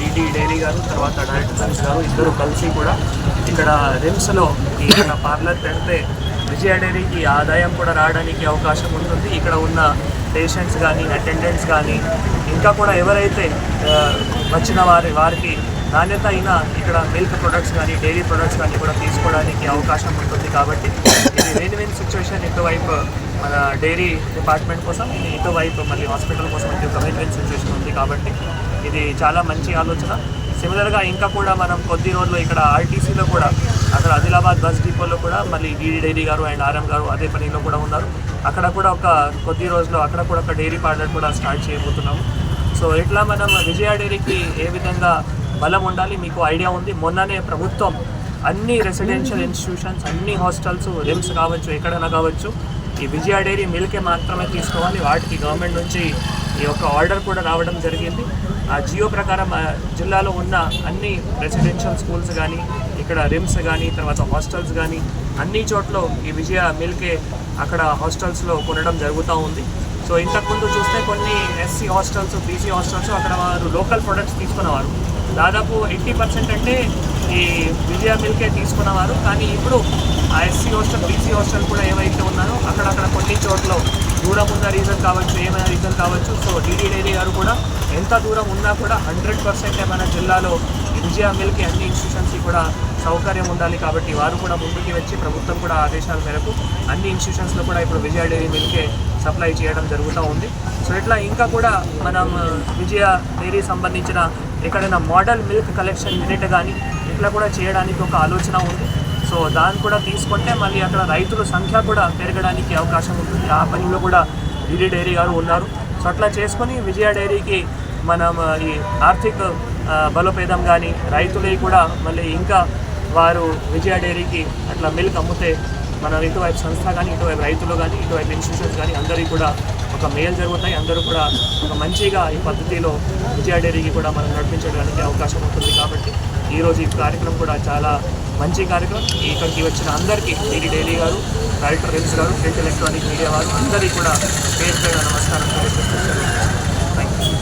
DD dairy గారు తర్వాత director RIMS గారు ఇద్దరు కలిసి కూడా ఇక్కడ రిమ్స్లో ఈ పార్లర్ పెడితే విజయ డైరీకి ఆదాయం కూడా రావడానికి అవకాశం ఉంటుంది. ఇక్కడ ఉన్న పేషెంట్స్ కానీ అటెండెంట్స్ కానీ ఇంకా కూడా ఎవరైతే వచ్చిన వారి వారికి నాణ్యత అయిన ఇక్కడ మిల్క్ ప్రొడక్ట్స్ కానీ డైరీ ప్రొడక్ట్స్ కానీ కూడా తీసుకోవడానికి అవకాశం ఉంటుంది. కాబట్టి ఇది విన్ విన్ సిచ్యువేషన్ ఇటువైపు మన డైరీ డిపార్ట్మెంట్ కోసం ఇటువైపు మళ్ళీ హాస్పిటల్ కోసం ఇది ఒక విన్ విన్ సిచ్యువేషన్ ఉంది. కాబట్టి ఇది చాలా మంచి ఆలోచన. సిమిలర్గా ఇంకా కూడా మనం కొద్ది రోజులు ఇక్కడ ఆర్టీసీలో కూడా అక్కడ ఆదిలాబాద్ బస్ డిపోలో కూడా మళ్ళీ డీడీ డైరీ గారు అండ్ ఆర్ఎం గారు అదే పనిలో కూడా ఉన్నారు. అక్కడ కూడా ఒక కొద్ది రోజుల్లో అక్కడ కూడా ఒక డైరీ పార్లర్ కూడా స్టార్ట్ చేయబోతున్నాము. సో ఇట్లా మనం విజయ డైరీకి ఏ విధంగా బలం ఉండాలి మీకు ఐడియా ఉంది. మొన్ననే ప్రభుత్వం అన్ని రెసిడెన్షియల్ ఇన్స్టిట్యూషన్స్ అన్ని హాస్టల్స్ రిమ్స్ కావచ్చు ఎక్కడైనా కావచ్చు ఈ విజయ డైరీ మిల్కే మాత్రమే తీసుకోవాలి. వాటికి గవర్నమెంట్ నుంచి ఈ యొక్క ఆర్డర్ కూడా రావడం జరిగింది. ఆ జియో ప్రకారం జిల్లాలో ఉన్న అన్ని రెసిడెన్షియల్ స్కూల్స్ కానీ ఇక్కడ రిమ్స్ కానీ తర్వాత హాస్టల్స్ కానీ అన్ని చోట్ల ఈ విజయ మిల్కే అక్కడ హాస్టల్స్లో కొనడం జరుగుతూ ఉంది. సో ఇంతకుముందు చూస్తే కొన్ని ఎస్సీ హాస్టల్స్ బీసీ హాస్టల్స్ అక్కడ వారు లోకల్ ప్రొడక్ట్స్ తీసుకునేవారు. దాదాపు ఎయిటీ పర్సెంట్ అంటే ఈ విజయా మిల్కే తీసుకున్నవారు కానీ ఇప్పుడు ఆ ఎస్సీ హాస్టల్ బీసీ హాస్టల్ కూడా ఏవైతే ఉన్నారో అక్కడక్కడ కొన్ని చోట్ల దూరం ఉన్న రీజన్ కావచ్చు ఏమైనా రీజన్ కావచ్చు. సో డీడీ డైరీ గారు కూడా ఎంత దూరం ఉన్నా కూడా హండ్రెడ్ పర్సెంట్ మన జిల్లాలో విజయా విజయ మిల్కి అన్ని ఇన్స్టిట్యూషన్స్కి కూడా సౌకర్యం ఉండాలి కాబట్టి వారు కూడా ముందుకి వచ్చి ప్రభుత్వం కూడా ఆదేశాల మేరకు అన్ని ఇన్స్టిట్యూషన్స్లో కూడా ఇప్పుడు విజయ డైరీ మిల్కే సప్లై చేయడం జరుగుతూ ఉంది. సో ఇట్లా ఇంకా కూడా మనం విజయ డైరీ సంబంధించిన ఎక్కడైనా మోడల్ మిల్క్ కలెక్షన్ యూనిట్ కానీ ఇట్లా కూడా చేయడానికి ఒక ఆలోచన ఉంది. సో దాన్ని కూడా తీసుకుంటే మళ్ళీ అక్కడ రైతుల సంఖ్య కూడా పెరగడానికి అవకాశం ఉంటుంది. ఆ పనిలో కూడా విజయ డైరీ గారు ఉన్నారు. సో అట్లా చేసుకొని విజయ డైరీకి మనం ఈ ఆర్థిక బలోపేతం కానీ రైతులవి కూడా మళ్ళీ ఇంకా వారు విజయ డైరీకి అట్లా మిల్క్ అమ్మితే మన ఇటువైపు సంస్థ కానీ ఇటువైపు రైతులు కానీ ఇటువైపు ఇన్స్టిట్యూషన్స్ కానీ అందరికీ కూడా ఒక మేలు జరుగుతాయి. అందరూ కూడా ఒక మంచిగా ఈ పద్ధతిలో విజయ డైరీకి కూడా మనం నడిపించడానికి అవకాశం ఉంటుంది కాబట్టి ఈరోజు ఈ కార్యక్రమం కూడా చాలా మంచి కార్యక్రమం. ఇక్కడికి వచ్చిన అందరికీ డీడీ డైలీ గారు డైరెక్టర్ రిమ్స్ గారు ప్రింట్ ఎలక్ట్రానిక్ మీడియా వారు అందరికీ కూడా పేరు పేరు నమస్కారం తెలియజేస్తున్నాను. Thank you